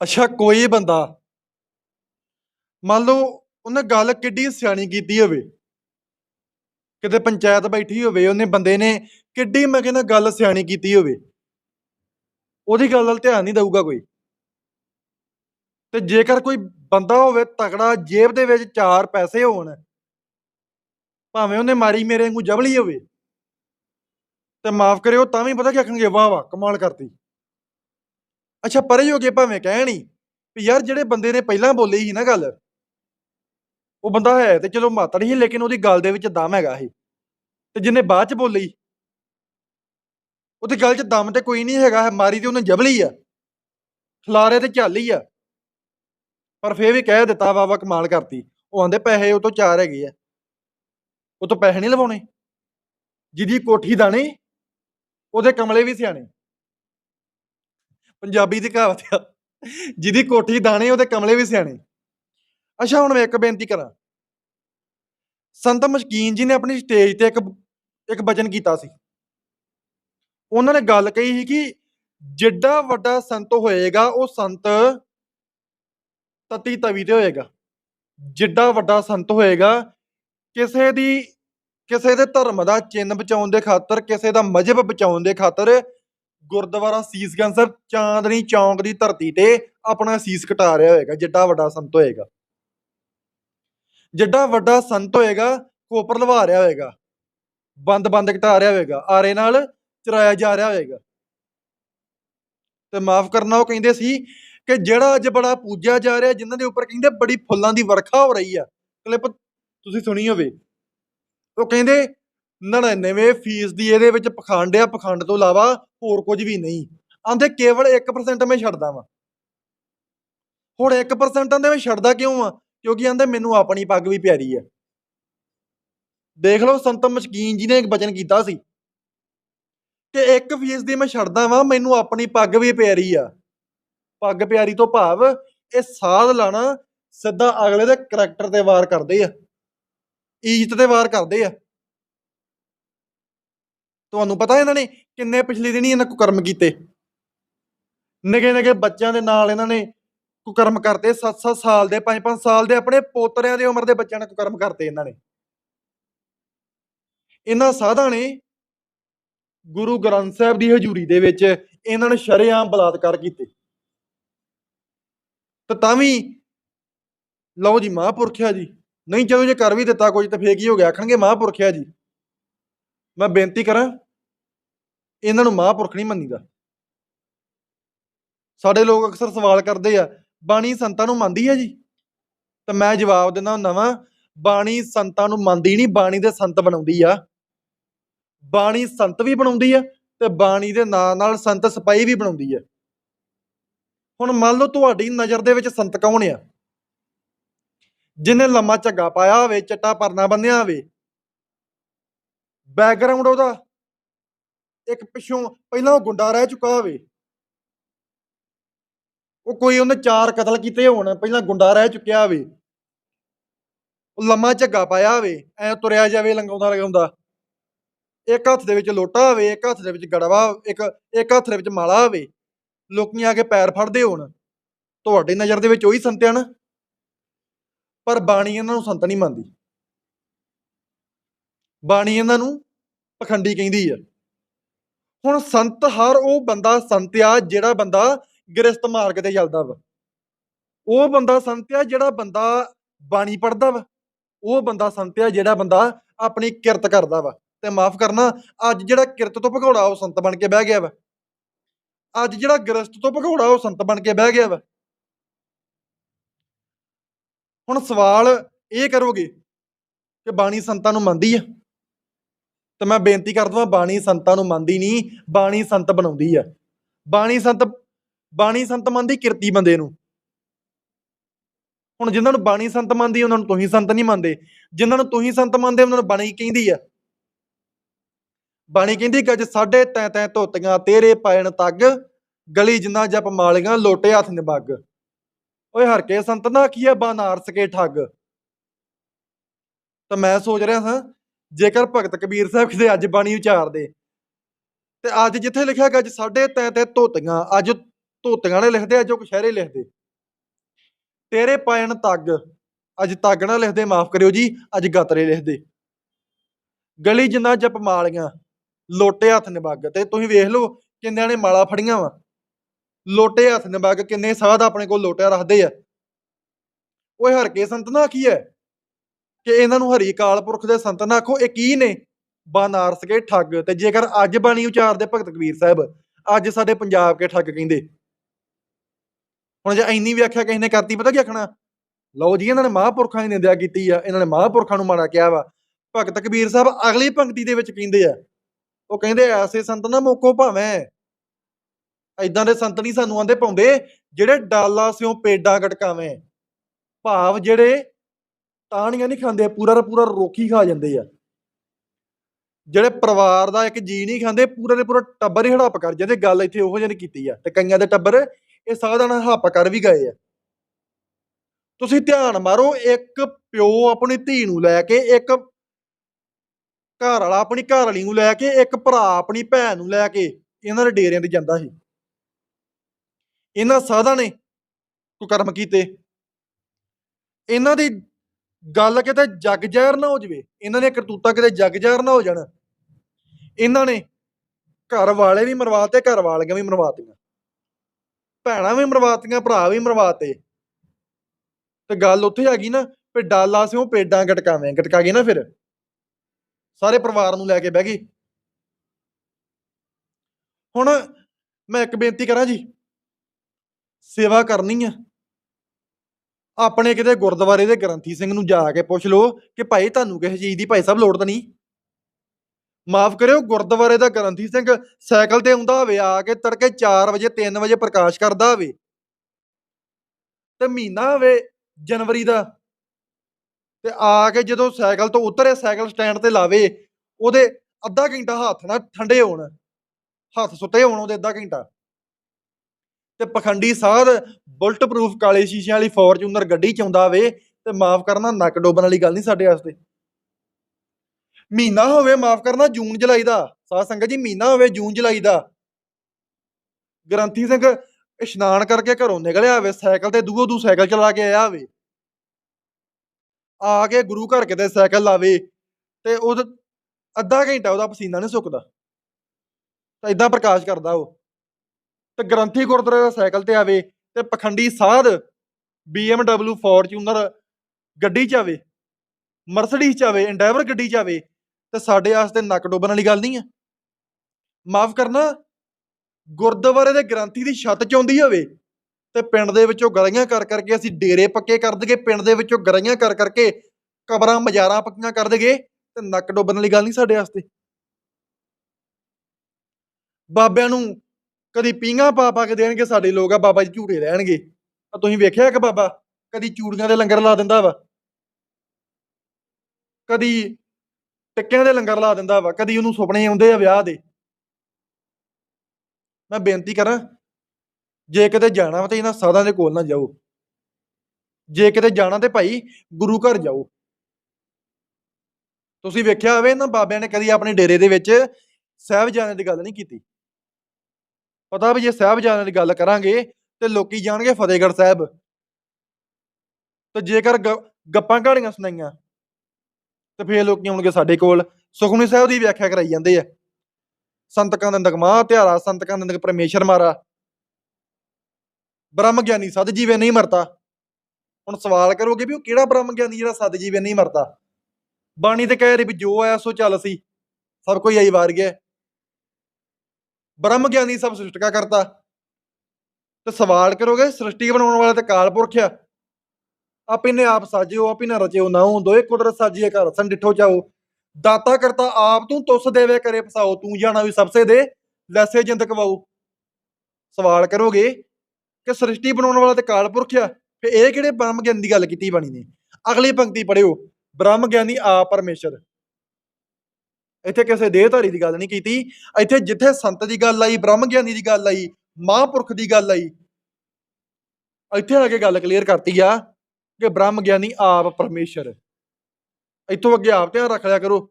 ਅੱਛਾ, ਕੋਈ ਬੰਦਾ ਮੰਨ ਲਓ ਉਹਨੇ ਗੱਲ ਕਿੱਡੀ ਸਿਆਣੀ ਕੀਤੀ ਹੋਵੇ, ਕਿਤੇ ਪੰਚਾਇਤ ਬੈਠੀ ਹੋਵੇ, ਉਹਨੇ ਬੰਦੇ ਨੇ ਕਿੱਡੀ ਮੈਂ ਕਹਿੰਦਾ ਗੱਲ ਸਿਆਣੀ ਕੀਤੀ ਹੋਵੇ, ਉਹਦੀ ਗੱਲ ਵੱਲ ਧਿਆਨ ਨਹੀਂ ਦਊਗਾ ਕੋਈ। ਤੇ ਜੇਕਰ ਕੋਈ ਬੰਦਾ ਹੋਵੇ ਤਕੜਾ, ਜੇਬ ਦੇ ਵਿੱਚ ਚਾਰ ਪੈਸੇ ਹੋਣ, ਭਾਵੇਂ ਉਹਨੇ ਮਾਰੀ ਮੇਰੇ ਵਾਂਗੂ ਜਬਲੀ ਹੋਵੇ, ਤੇ ਮਾਫ ਕਰਿਓ, ਤਾਂ ਵੀ ਪਤਾ ਕੀ ਆਖਣਗੇ ਵਾਹ ਵਾਹ ਕਮਾਲ ਕਰਤੀ। ਅੱਛਾ ਪਰੇ ਹੋ ਕੇ ਭਾਵੇਂ ਕਹਿਣ ਹੀ ਵੀ ਯਾਰ ਜਿਹੜੇ ਬੰਦੇ ਨੇ ਪਹਿਲਾਂ ਬੋਲੀ ਸੀ ਨਾ ਗੱਲ, ਉਹ ਬੰਦਾ ਹੈ ਤੇ ਚਲੋ ਮਾਤੜ ਹੀ, ਲੇਕਿਨ ਉਹਦੀ ਗੱਲ ਦੇ ਵਿੱਚ ਦਮ ਹੈਗਾ ਇਹ। ਤੇ ਜਿਹਨੇ ਬਾਅਦ ਚ ਬੋਲੀ, ਉਹਦੀ ਗੱਲ 'ਚ ਦਮ ਤੇ ਕੋਈ ਨਹੀਂ ਹੈਗਾ ਹੈ ਮਾਰੀ ਤੇ ਉਹਨੇ ਜਬਲੀ ਆ, ਖਲਾਰੇ ਤੇ ਝਾਲੀ ਆ। ਪਰ ਫੇਰ ਵੀ ਕਹਿ ਦਿੱਤਾ ਵਾਹ ਕਮਾਲ ਕਰਤੀ। ਉਹ ਆਂਦੇ ਪੈਸੇ ਉਹ ਤੋਂ ਚਾਰ ਹੈਗੇ ਆ। ਉਹ ਤੋਂ ਪੈਸੇ ਨਹੀਂ ਲਵਾਉਣੇ। ਜਿਹਦੀ ਕੋਠੀ ਦਾਣੇ, ਉਹਦੇ ਕਮਲੇ ਵੀ ਸਿਆਣੇ। ਪੰਜਾਬੀ ਦੀ ਕਹਾਵਤ ਆ। ਜਿਹਦੀ ਕੋਠੀ ਦਾਣੇ, ਉਹਦੇ ਕਮਲੇ ਵੀ ਸਿਆਣੇ। ਅੱਛਾ, ਹੁਣ ਮੈਂ ਇੱਕ ਬੇਨਤੀ ਕਰਾਂ। ਸੰਤ ਮਸ਼ਕੀਨ ਜੀ ਨੇ ਆਪਣੀ ਸਟੇਜ ਤੇ ਇੱਕ ਇੱਕ ਬਚਨ ਕੀਤਾ ਸੀ। ਉਹਨਾਂ ਨੇ ਗੱਲ ਕਹੀ ਸੀ ਕਿ ਜਿੱਡਾ ਵੱਡਾ ਸੰਤ ਹੋਏਗਾ, ਉਹ ਸੰਤ ਤਤੀ ਤਵੀ ਤੇ ਹੋਏਗਾ। ਜਿੱਡਾ ਵੱਡਾ ਸੰਤ ਹੋਏਗਾ, ਕਿਸੇ ਦੀ, ਕਿਸੇ ਦੇ ਧਰਮ ਦਾ ਚਿੰਨ ਬਚਾਉਣ ਦੇ ਖਾਤਰ, ਕਿਸੇ ਦਾ ਮਜਹਬ ਬਚਾਉਣ ਦੇ ਖਾਤਰ ਗੁਰਦੁਆਰਾ ਸੀਸਗੰਜ ਸਾਹਿਬ, ਚਾਂਦਨੀ ਚੌਂਕ ਦੀ ਧਰਤੀ ਤੇ ਆਪਣਾ ਸੀਸ ਕਟਾ ਰਿਹਾ ਹੋਏਗਾ, ਜਿੱਡਾ ਵੱਡਾ ਸੰਤ ਹੋਏਗਾ। ਜਿੱਡਾ ਵੱਡਾ ਸੰਤ ਹੋਏਗਾ, ਕੋਪਰ ਲਵਾ ਰਿਹਾ ਹੋਏਗਾ, ਬੰਦ ਬੰਦ ਘਟਾ ਰਿਹਾ ਹੋਏਗਾ, ਆਰੇ ਨਾਲ ਚਰਾਇਆ ਜਾ ਰਿਹਾ ਹੋਏਗਾ। ਤੇ ਮਾਫ ਕਰਨਾ, ਉਹ ਕਹਿੰਦੇ ਸੀ ਕਿ ਜਿਹੜਾ ਅੱਜ ਬੜਾ ਪੂਜਿਆ ਜਾ ਰਿਹਾ, ਜਿਨ੍ਹਾਂ ਦੇ ਉੱਪਰ ਕਹਿੰਦੇ ਬੜੀ ਫੁੱਲਾਂ ਦੀ ਵਰਖਾ ਹੋ ਰਹੀ ਆ। ਕਲਿੱਪ ਤੁਸੀਂ ਸੁਣੀ ਹੋਵੇ। ਉਹ ਕਹਿੰਦੇ 99 ਫੀਸ ਦੀ ਇਹਦੇ ਵਿੱਚ ਪਖੰਡ ਆ, ਪਖੰਡ ਤੋਂ ਇਲਾਵਾ ਹੋਰ ਕੁਝ ਵੀ ਨਹੀਂ। ਆਂਦੇ ਕੇਵਲ 1% ਮੈਂ ਛੱਡਦਾ ਵਾਂ। ਹੁਣ 1% ਆਂਦੇ ਮੈਂ ਛੱਡਦਾ ਕਿਉਂ ਆ ਕਿਉਂਕਿ ਆਂਦੇ ਮੈਨੂੰ ਆਪਣੀ ਪੱਗ ਵੀ ਪਿਆਰੀ ਆ। ਦੇਖ ਲਓ ਸੰਤ ਮਸ਼ਕੀਨ ਜੀ ਨੇ ਇੱਕ ਬਚਨ ਕੀਤਾ ਸੀ ਕਿ 1% ਦੀ ਮੈਂ ਛੱਡਦਾ ਵਾਂ, ਮੈਨੂੰ ਆਪਣੀ ਪੱਗ ਵੀ ਪਿਆਰੀ ਆ। ਪੱਗ ਪਿਆਰੀ ਤੋਂ ਭਾਵ ਇਹ ਸਾਧ ਲਾਣਾ ਸਿੱਧਾ ਅਗਲੇ ਦੇ ਕਰੈਕਟਰ ਤੇ ਵਾਰ ਕਰਦੇ ਆ। ਇੱਜ਼ਤ ਤੇ ਵਾਰ ਕਰਦੇ ਆ। ਤੁਹਾਨੂੰ ਪਤਾ ਇਹਨਾਂ ਨੇ ਕਿੰਨੇ ਪਿਛਲੇ ਦਿਨੀ ਇਹਨਾਂ ਕੁਕਰਮ ਕੀਤੇ? ਨਿਗੇ ਨਿਗੇ ਬੱਚਿਆਂ ਦੇ ਨਾਲ ਇਹਨਾਂ ਨੇ ਕੁਕਰਮ ਕਰਤੇ 7-7 ਸਾਲ ਦੇ 5-5 ਸਾਲ ਦੇ ਆਪਣੇ ਪੋਤਰਿਆਂ ਦੀ ਉਮਰ ਦੇ ਬੱਚਿਆਂ ਨਾਲ ਕੁਕਰਮ ਕਰਤੇ ਇਹਨਾਂ ਨੇ। ਇਹਨਾਂ ਸਾਧਾਂ ਨੇ ਗੁਰੂ ਗ੍ਰੰਥ ਸਾਹਿਬ ਦੀ ਹਜ਼ੂਰੀ ਦੇ ਵਿੱਚ ਇਹਨਾਂ ਨੇ ਸ਼ਰੇਆਮ ਬਲਾਤਕਾਰ ਕੀਤੇ। ਤੇ ਤਾਂ ਵੀ ਲਓ ਜੀ ਮਹਾਂਪੁਰਖਿਆ ਜੀ, ਨਹੀਂ ਜਦੋਂ ਜੇ ਕਰ ਵੀ ਦਿੱਤਾ ਕੁਝ ਤਾਂ ਫੇਕ ਹੀ ਹੋ ਗਿਆ? ਆਖਣਗੇ ਮਹਾਂਪੁਰਖਿਆ ਜੀ। ਮੈਂ ਬੇਨਤੀ ਕਰਾਂ, ਇਹਨਾਂ ਨੂੰ ਮਹਾਂਪੁਰਖ ਨਹੀਂ ਮੰਨੀਦਾ। ਸਾਡੇ ਲੋਕ ਅਕਸਰ ਸਵਾਲ ਕਰਦੇ ਆ, ਬਾਣੀ ਸੰਤਾਂ ਨੂੰ ਮੰਨਦੀ ਹੈ ਜੀ? ਤਾਂ ਮੈਂ ਜਵਾਬ ਦਿੰਦਾ ਹੁੰਦਾ ਵਾਂ, ਬਾਣੀ ਸੰਤਾਂ ਨੂੰ ਮੰਨਦੀ ਨਹੀਂ, ਬਾਣੀ ਦੇ ਸੰਤ ਬਣਾਉਂਦੀ ਆ। ਬਾਣੀ ਸੰਤ ਵੀ ਬਣਾਉਂਦੀ ਆ ਤੇ ਬਾਣੀ ਦੇ ਨਾਂ ਨਾਲ ਸੰਤ ਸਿਪਾਹੀ ਵੀ ਬਣਾਉਂਦੀ ਆ। ਹੁਣ ਮੰਨ ਲਓ ਤੁਹਾਡੀ ਨਜ਼ਰ ਦੇ ਵਿੱਚ ਸੰਤ ਕੌਣ ਆ? ਜਿਹਨੇ ਲੰਮਾ ਝੱਗਾ ਪਾਇਆ ਹੋਵੇ, ਚੱਟਾ ਪਰਨਾ ਬੰਨਿਆ ਹੋਵੇ ਬੈਕਗ੍ਰਾਉਂਡ ਉਹਦਾ। ਇੱਕ ਪਿੱਛੋਂ ਪਹਿਲਾਂ ਉਹ ਗੁੰਡਾ ਰਹਿ ਚੁੱਕਾ ਹੋਵੇ। ਉਹ ਕੋਈ ਉਹਨੇ ਚਾਰ ਕਤਲ ਕੀਤੇ ਹੋਣ, ਪਹਿਲਾਂ ਗੁੰਡਾ ਰਹਿ ਚੁੱਕਿਆ ਹੋਵੇ। ਉਹ ਲੰਮਾ ਝੱਗਾ ਪਾਇਆ ਹੋਵੇ, ਐ ਤੁਰਿਆ ਜਾਵੇ ਲੰਗਾਉਂਦਾ ਲਗਾਉਂਦਾ ਇੱਕ ਹੱਥ ਦੇ ਵਿੱਚ ਲੋਟਾ ਹੋਵੇ, ਇੱਕ ਹੱਥ ਦੇ ਵਿੱਚ ਗੜਵਾ, ਇੱਕ ਇੱਕ ਹੱਥ ਦੇ ਵਿੱਚ ਮਾਲਾ ਹੋਵੇ। ਲੋਕੀ ਆ ਕੇ ਪੈਰ ਫੜਦੇ ਹੋਣ। ਤੁਹਾਡੀ ਨਜ਼ਰ ਦੇ ਵਿੱਚ ਉਹੀ ਸੰਤ ਆ ਨਾ ਪਰ ਬਾਣੀ ਇਹਨਾਂ ਨੂੰ ਸੰਤ ਨਹੀਂ ਮੰਨਦੀ। ਬਾਣੀ ਇਹਨਾਂ ਨੂੰ ਪਖੰਡੀ ਕਹਿੰਦੀ ਆ। ਹੁਣ ਸੰਤ ਹਰ ਉਹ ਬੰਦਾ ਸੰਤ ਆ ਜਿਹੜਾ ਬੰਦਾ ਗ੍ਰਸਤ ਮਾਰਗ ਤੇ ਚੱਲਦਾ ਵਾ। ਉਹ ਬੰਦਾ ਸੰਤ ਆ ਜਿਹੜਾ ਬੰਦਾ ਬਾਣੀ ਪੜਦਾ ਵਾ। ਉਹ ਬੰਦਾ ਸੰਤ ਆ ਜਿਹੜਾ ਬੰਦਾ ਆਪਣੀ ਕਿਰਤ ਕਰਦਾ ਵਾ। ਤੇ ਮਾਫ ਕਰਨਾ, ਅੱਜ ਜਿਹੜਾ ਕਿਰਤ ਤੋਂ ਭਗੌੜਾ ਉਹ ਸੰਤ ਬਣ ਕੇ ਬਹਿ ਗਿਆ ਵਾ। ਅੱਜ ਜਿਹੜਾ ਗ੍ਰਸਤ ਤੋਂ ਭਗੌੜਾ ਉਹ ਸੰਤ ਬਣ ਕੇ ਬਹਿ ਗਿਆ ਵਾ। ਹੁਣ ਸਵਾਲ ਇਹ ਕਰੋਗੇ ਕਿ ਬਾਣੀ ਸੰਤਾਂ ਨੂੰ ਮੰਨਦੀ ਆ? ਤੇ ਮੈਂ ਬੇਨਤੀ ਕਰ ਦਵਾਂ ਬਾਣੀ ਸੰਤਾਂ ਨੂੰ ਮੰਨਦੀ ਨਹੀਂ, ਬਾਣੀ ਸੰਤ ਬਣਾਉਂਦੀ ਆ। ਬਾਣੀ ਸੰਤ ਬਾਣੀ ਸੰਤ ਮੰਨਦੀ ਕਿਰਤੀ ਬੰਦੇ ਨੂੰ। ਹੁਣ ਜਿਨ੍ਹਾਂ ਨੂੰ ਬਾਣੀ ਸੰਤ ਮੰਨਦੀ ਉਹਨਾਂ ਨੂੰ ਤੁਸੀਂ ਸੰਤ ਨਹੀਂ ਮੰਨਦੇ। ਜਿਨ੍ਹਾਂ ਨੂੰ ਤੁਸੀਂ ਸੰਤ ਮੰਨਦੇ ਉਹਨਾਂ ਨੂੰ ਬਾਣੀ ਕਹਿੰਦੀ ਆ। ਬਾਣੀ ਕਹਿੰਦੀ ਗੱਜ ਸਾਢੇ ਤੈ ਤੈ ਧੋਤੀਆਂ, ਤੇਰੇ ਪੈਣ ਤੱਗ ਗਲੀ ਜਿੰਨਾ ਜਪ ਮਾਲੀਆਂ, ਲੋਟੇ ਹੱਥ ਨਿਬੱਗ ਓਏ ਹਰਕੇ ਸੰਤ ਨਾ ਕੀਆ ਬਨਾਰਸ ਕੇ ਠੱਗ। ਤਾਂ ਮੈਂ ਸੋਚ ਰਿਹਾ ਹਾਂ ਜੇਕਰ ਭਗਤ ਕਬੀਰ ਸਾਹਿਬ ਕਿਸੇ ਅੱਜ ਬਾਣੀ ਉਚਾਰਦੇ, ਤੇ ਅੱਜ ਜਿੱਥੇ ਲਿਖਿਆ ਗੱਜ ਸਾਢੇ ਤੈ ਤੈ ਧੋਤੀਆਂ, ਅੱਜ ਧੋਤੀਆਂ ਨੇ ਲਿਖਦੇ, ਅੱਜ ਉਹ ਕਸ਼ਹਿਰੇ ਲਿਖਦੇ। ਤੇਰੇ ਪਾਇਣ ਤੱਗ, ਅੱਜ ਤੱਗ ਨਾ ਲਿਖਦੇ, ਮਾਫ ਕਰਿਓ ਜੀ, ਅੱਜ ਗਤਰੇ ਲਿਖਦੇ। ਗਲੀ ਜਿੰਨਾ ਜਪ ਮਾਲੀਆਂ, ਲੋਟੇ ਹੱਥ ਨਿਬੱਗ ਤੇ ਤੁਸੀਂ ਵੇਖ ਲਓ ਕਿੰਨਿਆਂ ਨੇ ਮਾਲਾ ਫੜੀਆਂ ਵਾ। ਲੋਟੇ ਹੱਥ ਨਿਬੱਗ ਕਿੰਨੇ ਸਾਧ ਆਪਣੇ ਕੋਲ ਲੋਟਿਆ ਰੱਖਦੇ ਆ। ਓਏ ਹਰਕੇ ਸੰਤ ਨਾ ਕੀ ਹੈ ਕਿ ਇਹਨਾਂ ਨੂੰ ਹਰੀ ਕਾਲ ਪੁਰਖ ਦੇ ਸੰਤ ਨਾ ਆਖੋ, ਇਹ ਕੀ ਨੇ? ਬਨਾਰਸ ਕੇ ਠੱਗ। ਤੇ ਜੇਕਰ ਅੱਜ ਬਾਣੀ ਉਚਾਰਦੇ ਭਗਤ ਕਬੀਰ ਸਾਹਿਬ, ਅੱਜ ਸਾਡੇ ਪੰਜਾਬ ਕੇ ਠੱਗ ਕਹਿੰਦੇ। ਹੁਣ ਜੇ ਇੰਨੀ ਵਿਆਖਿਆ ਕਿਸੇ ਨੇ ਕਰਤੀ, ਪਤਾ ਕੀ ਆਖਣਾ? ਲਓ ਜੀ, ਇਹਨਾਂ ਨੇ ਮਹਾਂਪੁਰਖਾਂ ਦੀ ਨਿੰਦਿਆ ਕੀਤੀ ਆ, ਇਹਨਾਂ ਨੇ ਮਹਾਂਪੁਰਖਾਂ ਨੂੰ ਮਾੜਾ ਕਿਹਾ ਵਾ। ਭਗਤ ਕਬੀਰ ਸਾਹਿਬ ਅਗਲੀ ਪੰਕਤੀ ਦੇ ਵਿੱਚ ਕਹਿੰਦੇ ਆ, ਉਹ ਕਹਿੰਦੇ, ਐਸੇ ਸੰਤ ਨਾ ਮੋਕੋ ਭਾਵੇਂ। ਐਦਾਂ ਦੇ ਸੰਤ ਨਹੀਂ ਸਾਨੂੰ ਆਂਦੇ ਪਾਉਂਦੇ, ਜਿਹੜੇ ਡਾਲਾ ਸਿਓ ਪੇਡਾਂ ਗਟਕਾਵੇਂ ਭਾਵ ਜਿਹੜੇ ਤਾਣੀਆਂ ਨਹੀਂ ਖਾਂਦੇ, ਪੂਰਾ ਦਾ ਪੂਰਾ ਰੋਕੀ ਖਾ ਜਾਂਦੇ ਆ। ਜਿਹੜੇ ਪਰਿਵਾਰ ਦਾ ਇੱਕ ਜੀ ਨਹੀਂ ਖਾਂਦੇ, ਪੂਰਾ ਦੇ ਪੂਰਾ ਟੱਬਰ ਹੀ ਹੜੱਪ ਕਰ ਜਾਂਦੇ ਗੱਲ ਇੱਥੇ ਉਹੋ ਜਿਹੀ ਕੀਤੀ ਆ। ਤੇ ਕਈਆਂ ਦੇ ਟੱਬਰ ਇਹ ਸਾਧਾ ਨਾਲ ਹੱਪ ਕਰ ਵੀ ਗਏ ਆ। ਤੁਸੀਂ ਧਿਆਨ ਮਾਰੋ, ਇੱਕ ਪਿਓ ਆਪਣੀ ਧੀ ਨੂੰ ਲੈ ਕੇ, ਇੱਕ ਘਰ ਵਾਲਾ ਆਪਣੀ ਘਰ ਵਾਲੀ ਨੂੰ ਲੈ ਕੇ, ਇੱਕ ਭਰਾ ਆਪਣੀ ਭੈਣ ਨੂੰ ਲੈ ਕੇ ਇਹਨਾਂ ਦੇ ਡੇਰਿਆਂ ਤੇ ਜਾਂਦਾ ਸੀ। ਇਹਨਾਂ ਸਾਧਾਂ ਨੇ ਕੋਈ ਕਰਮ ਕੀਤੇ। ਇਹਨਾਂ ਦੀ ਗੱਲ ਕਿਤੇ ਜਗ ਜ਼ਹਿਰ ਨਾ ਹੋ ਜਵੇ, ਇਹਨਾਂ ਦੀਆਂ ਕਰਤੂਤਾਂ ਕਿਤੇ ਜਗ ਜ਼ਹਿਰ ਨਾ ਹੋ ਜਾਣ। ਇਹਨਾਂ ਨੇ ਘਰ ਵਾਲੇ ਵੀ ਮਰਵਾਤੇ, ਘਰ ਵਾਲੀਆਂ ਵੀ ਮਰਵਾਤੀਆਂ। ਭੈਣਾਂ ਵੀ ਮਰਵਾਤੀਆਂ, ਭਰਾ ਵੀ ਮਰਵਾਤੇ। ਤੇ ਗੱਲ ਉੱਥੇ ਆ ਗਈ ਨਾ, ਵੀ ਡਾਲਾ ਸਿਓ ਪੇਡਾਂ ਗਟਕਾਵੇਂ, ਗਟਕਾ ਗਏ ਨਾ ਫਿਰ। ਸਾਰੇ ਪਰਿਵਾਰ ਨੂੰ ਲੈ ਕੇ ਬਹਿ ਗਈ। ਹੁਣ ਮੈਂ ਇੱਕ ਬੇਨਤੀ ਕਰਾਂ ਜੀ, ਸੇਵਾ ਕਰਨੀ ਆ। ਆਪਣੇ ਕਿਤੇ ਗੁਰਦੁਆਰੇ ਦੇ ਗ੍ਰੰਥੀ ਸਿੰਘ ਨੂੰ ਜਾ ਕੇ ਪੁੱਛ ਲਓ ਕਿ ਭਾਈ ਤੁਹਾਨੂੰ ਕਿਸੇ ਚੀਜ਼ ਦੀ ਭਾਈ ਸਾਹਿਬ ਲੋੜ ਤਾਂ ਨਹੀਂ? ਮਾਫ ਕਰਿਓ, ਗੁਰਦੁਆਰੇ ਦਾ ਗ੍ਰੰਥੀ ਸਿੰਘ ਸਾਈਕਲ ਤੇ ਆਉਂਦਾ ਹੋਵੇ, ਆ ਕੇ ਤੜਕੇ 4 ਵਜੇ 3 ਵਜੇ ਪ੍ਰਕਾਸ਼ ਕਰਦਾ ਹੋਵੇ। ਤੇ ਮਹੀਨਾ ਹੋਵੇ ਜਨਵਰੀ ਦਾ। ਤੇ ਆ ਕੇ ਜਦੋਂ ਸਾਈਕਲ ਤੋਂ ਉਤਰੇ, ਸਾਈਕਲ ਸਟੈਂਡ ਤੇ ਲਾਵੇ, ਉਹਦੇ ਅੱਧਾ ਘੰਟਾ ਹੱਥ ਨਾ ਠੰਡੇ ਹੋਣ। ਹੱਥ ਸੁੱਤੇ ਹੋਣ ਉਹਦੇ ਅੱਧਾ ਘੰਟਾ। ਤੇ ਪਖੰਡੀ ਸਾਧ ਬੁਲਟ ਪ੍ਰੂਫ ਕਾਲੇ ਸ਼ੀਸ਼ਿਆਂ ਵਾਲੀ ਫੋਰਚੂਨਰ ਗੱਡੀ ਚ ਆਉਂਦਾ ਵੇ ਤੇ ਮਾਫ ਕਰਨਾ, ਨੱਕ ਡੋਬਣ ਵਾਲੀ ਗੱਲ ਨਹੀਂ ਸਾਡੇ ਵਾਸਤੇ। ਮਹੀਨਾ ਹੋਵੇ ਮਾਫ ਕਰਨਾ ਜੂਨ ਜੁਲਾਈ ਦਾ। ਸਾਧ ਸੰਗਤ ਜੀ, ਮਹੀਨਾ ਹੋਵੇ ਜੂਨ ਜੁਲਾਈ ਦਾ। ਗ੍ਰੰਥੀ ਸਿੰਘ ਇਸ਼ਨਾਨ ਕਰਕੇ ਘਰੋਂ ਨਿਕਲਿਆ ਹੋਵੇ ਸਾਈਕਲ ਤੇ ਦੂਹੋ ਦੂ ਸਾਈਕਲ ਚਲਾ ਕੇ ਆਇਆ ਹੋਵੇ ਆ ਕੇ ਗੁਰੂ ਘਰ ਕਿਤੇ ਸਾਈਕਲ ਲਾਵੇ ਤੇ ਉਹ ਅੱਧਾ ਘੰਟਾ ਉਹਦਾ ਪਸੀਨਾ ਨਹੀਂ ਸੁੱਕਦਾ। ਤਾਂ ਇਦਾਂ ਪ੍ਰਕਾਸ਼ ਕਰਦਾ ਉਹ। ਤੇ ਗ੍ਰੰਥੀ ਗੁਰਦੁਆਰੇ ਦਾ ਸਾਈਕਲ ਤੇ ਆਵੇ ਤੇ ਪਖੰਡੀ ਸਾਧ BMW ਫੋਰਚੂਨਰ ਗੱਡੀ ਚ ਆਵੇ ਮਰਸੀਡੀਜ਼ ਚ ਆਵੇ ਐਂਡੈਵਰ ਗੱਡੀ ਚ ਆਵੇ, ਤੇ ਸਾਡੇ ਵਾਸਤੇ ਨੱਕ ਡੋਬਣ ਵਾਲੀ ਗੱਲ ਨਹੀਂ ਆ ਮਾਫ ਕਰਨਾ, ਗੁਰਦੁਆਰੇ ਦੇ ਗ੍ਰੰਥੀ ਦੀ ਛੱਤ ਚ ਆਉਂਦੀ ਹੋਵੇ ਤੇ ਪਿੰਡ ਦੇ ਵਿੱਚੋਂ ਗਲੀਆਂ ਕਰ ਕਰਕੇ ਅਸੀਂ ਡੇਰੇ ਪੱਕੇ ਕਰ ਦਈਏ, ਪਿੰਡ ਦੇ ਵਿੱਚੋਂ ਗਲੀਆਂ ਕਰ ਕਰਕੇ ਕਬਰਾਂ ਮਜ਼ਾਰਾਂ ਪੱਕੀਆਂ ਕਰ ਦਈਏ, ਤੇ ਨੱਕ ਡੋਬਣ ਵਾਲੀ ਗੱਲ ਨਹੀਂ ਸਾਡੇ ਵਾਸਤੇ। ਬਾਬਿਆਂ ਨੂੰ ਕਦੀ ਪੀਂਘਾਂ ਪਾ ਪਾ ਕੇ ਦੇਣਗੇ ਸਾਡੇ ਲੋਕ, ਆ ਬਾਬਾ ਜੀ ਝੂਟੇ ਰਹਿਣਗੇ। ਆ ਤੁਸੀਂ ਵੇਖਿਆ ਕਿ ਬਾਬਾ, ਕਦੀ ਚੂੜੀਆਂ ਦੇ ਲੰਗਰ ਲਾ ਦਿੰਦਾ ਵਾ? ਕਦੀ ਟਿੱਕਿਆਂ ਦੇ ਲੰਗਰ ਲਾ ਦਿੰਦਾ ਵਾ? ਕਦੀ ਉਹਨੂੰ ਸੁਪਨੇ ਆਉਂਦੇ ਆ ਵਿਆਹ ਦੇ? ਮੈਂ ਬੇਨਤੀ ਕਰਾਂ, ਜੇ ਕਿਤੇ ਜਾਣਾ ਵਾ ਤਾਂ ਇਹਨਾਂ ਸਾਧਾਂ ਦੇ ਕੋਲ ਨਾ ਜਾਓ। ਜੇ ਕਿਤੇ ਜਾਣਾ ਤੇ ਭਾਈ ਗੁਰੂ ਘਰ ਜਾਓ। ਤੁਸੀਂ ਵੇਖਿਆ ਹੋਵੇ ਇਹਨਾਂ ਬਾਬਿਆਂ ਨੇ ਕਦੀ ਆਪਣੇ ਡੇਰੇ ਦੇ ਵਿੱਚ ਸਾਹਿਬਜ਼ਾਦਿਆਂ ਦੀ ਗੱਲ ਨਹੀਂ ਕੀਤੀ? ਪਤਾ ਵੀ ਜੇ ਸਾਹਿਬਜ਼ਾਦਿਆਂ ਦੀ ਗੱਲ ਕਰਾਂਗੇ ਤੇ ਲੋਕੀ ਜਾਣਗੇ ਫਤਿਹਗੜ੍ਹ ਸਾਹਿਬ। ਤੇ ਜੇਕਰ ਗ- ਗੱਪਾਂ ਕਹਾਣੀਆਂ ਸੁਣਾਈਆਂ, ਤੇ ਫੇਰ ਲੋਕੀ ਆਉਣਗੇ ਸਾਡੇ ਕੋਲ। ਸੁਖਮਨੀ ਸਾਹਿਬ ਦੀ ਵਿਆਖਿਆ ਕਰਾਈ ਜਾਂਦੇ ਆ। ਸੰਤ ਕੰਦਕ ਮਾ ਧਿਆਰਾ ਸੰਤ ਕੰਦਕ ਪਰਮੇਸ਼ਰ ਮਾਰਾ। ਬ੍ਰਹਮ ਗਿਆਨੀ ਸਦ ਜੀਵੇ ਨਹੀਂ ਮਰਤਾ। ਹੁਣ ਸਵਾਲ ਕਰੋਗੇ ਵੀ ਉਹ ਕਿਹੜਾ ਬ੍ਰਹਮ ਗਿਆਨੀ ਜਿਹੜਾ ਸਦ ਜੀਵੇ ਨਹੀਂ ਮਰਤਾ? ਬਾਣੀ ਤੇ ਕਹਿ ਰਹੀ ਵੀ ਜੋ ਆਇਆ ਸੋ ਚੱਲ ਸੀ ਸਭ ਕੋਈ ਆਈ ਵਾਰ ਗਿਆ। ਬ੍ਰਹਮ ਗਿਆਨੀ ਸਭ ਸ੍ਰਿਸ਼ਟਕਾ ਕਰਤਾ। ਤੇ ਸਵਾਲ ਕਰੋਗੇ, ਸ੍ਰਿਸ਼ਟੀ ਬਣਾਉਣ ਵਾਲਾ ਤੇ ਕਾਲ ਪੁਰਖ ਆ। ਆਪੇ ਨੇ ਆਪ ਸਾਜਿਓ, ਆਪੇ ਨਾ ਰਚਿਓ, ਨਾਉ, ਦੋਏ ਕੁਦਰਤ ਸਾਜੀਏ, ਘਰ ਸੰ ਡਿਠੋ ਜਾਓ। ਦਾਤਾ ਕਰਤਾ ਆਪ ਤੂੰ, ਤੁਸ ਦੇਵੇ ਕਰੇ ਫਸਾਓ, ਤੂੰ ਜਾਣਾ ਵੀ ਸਬਸੇ ਦੇ, ਲੈਸੇ ਜਿੰਦ ਕਵਾਓ। ਸਵਾਲ ਕਰੋਗੇ ਕਿ ਸ੍ਰਿਸ਼ਟੀ ਬਣਾਉਣ ਵਾਲਾ ਤੇ ਕਾਲ ਪੁਰਖ ਆ, ਫੇ ਇਹ ਕਿਹੜੇ ਬ੍ਰਹਮ ਗਿਆਨ ਦੀ ਗੱਲ ਕੀਤੀ ਬਾਣੀ ਨੇ? ਅਗਲੀ ਪੰਕਤੀ ਪੜਿਓ ਬ੍ਰਹਮ ਗਿਆਨੀ ਆ ਪਰਮੇਸ਼ਰ। ਇੱਥੇ ਕਿਸੇ ਦੇਹਧਾਰੀ ਦੀ ਗੱਲ ਨਹੀਂ ਕੀਤੀ। ਇੱਥੇ ਜਿੱਥੇ ਸੰਤ ਦੀ ਗੱਲ ਆਈ, ਬ੍ਰਹਮ ਗਿਆਨੀ ਦੀ ਗੱਲ ਆਈ, ਮਹਾਂਪੁਰਖ ਦੀ ਗੱਲ ਆਈ, ਇੱਥੇ ਆ ਕੇ ਗੱਲ ਕਲੀਅਰ ਕਰਤੀ ਆ ਕਿ ਬ੍ਰਹਮ ਗਿਆਨੀ ਆਪ ਪਰਮੇਸ਼ਰ। ਇੱਥੋਂ ਅੱਗੇ ਆਪ ਧਿਆਨ ਰੱਖ ਲਿਆ ਕਰੋ।